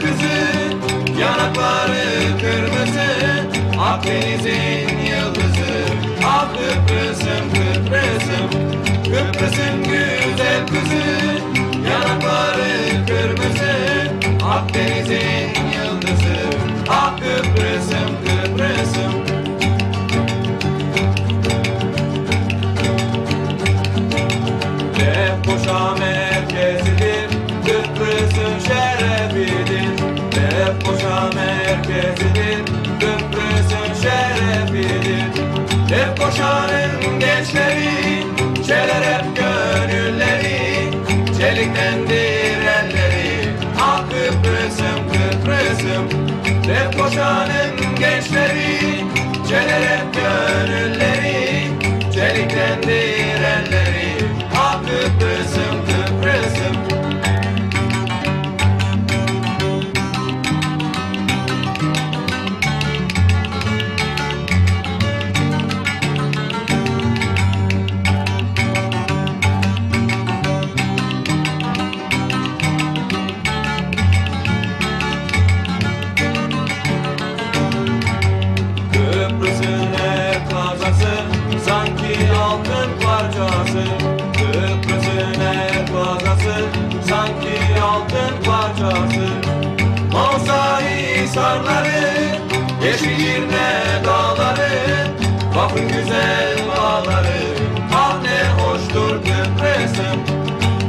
kızı Yanakları kırmızı Akdeniz'in yıldızı. Ah Kıbrıs'ım Kıbrıs'ım Kıbrıs'ın güzel kızı. Yanakları kırmızı Akdeniz'in yıldızı. Ah Kıbrıs'ım Kıbrıs'ım. Lefkoşa merkezidir merkezidir Kıbrıs'ın şerefidir. Lefkoşa'nın gençleri Çeler hep gönülleri Çeliktendir elleri Ah Kıbrıs'ım Kıbrıs'ım Lefkoşa'nın gençleri parçası Kıbrıs'ın her kazası sanki altın parçası. Mausa hisarları, yeşil girne dağları Bakın güzel bağları, ah ne hoştur Kıbrıs'ım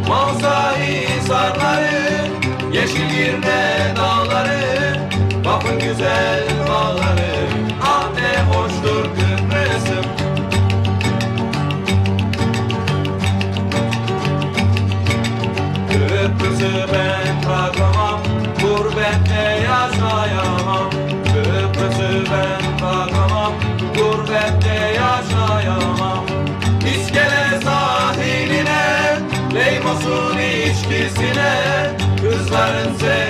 Mausa hisarları, yeşil dağları Bakın güzel bağları, yaşayamam. Kıbrıs'ı ben bırakamam, gurbette yaşayamam. İskele sahiline, Leymos'un içkisine Kızların sevgisine